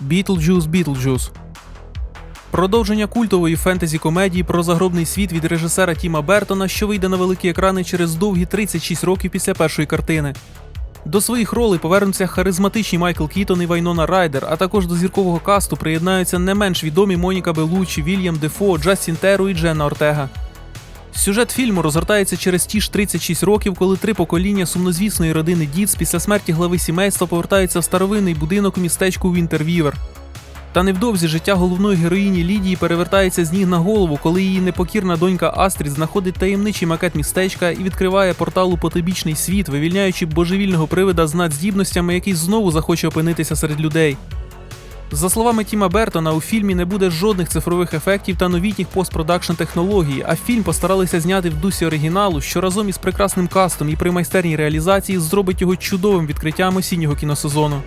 Бітлджус Бітлджус. Продовження культової фентезі комедії про загробний світ від режисера Тіма Бертона, що вийде на великі екрани через довгі 36 років після першої картини. До своїх ролей повернуться харизматичні Майкл Кітон і Вайнона Райдер, а також до зіркового касту приєднаються не менш відомі Моніка Белучі, Вільям Дефо, Джастін Теру і Дженна Ортега. Сюжет фільму розгортається через ті ж 36 років, коли три покоління сумнозвісної родини Діц після смерті глави сімейства повертаються в старовинний будинок у містечку Вінтервівер. Та невдовзі життя головної героїні Лідії перевертається з ніг на голову, коли її непокірна донька Астрід знаходить таємничий макет містечка і відкриває портал у потибічний світ, вивільняючи божевільного привида з надздібностями, який знову захоче опинитися серед людей. За словами Тіма Бертона, у фільмі не буде жодних цифрових ефектів та новітніх постпродакшн технологій, а фільм постаралися зняти в дусі оригіналу, що разом із прекрасним кастом і при майстерній реалізації зробить його чудовим відкриттям осіннього кіносезону.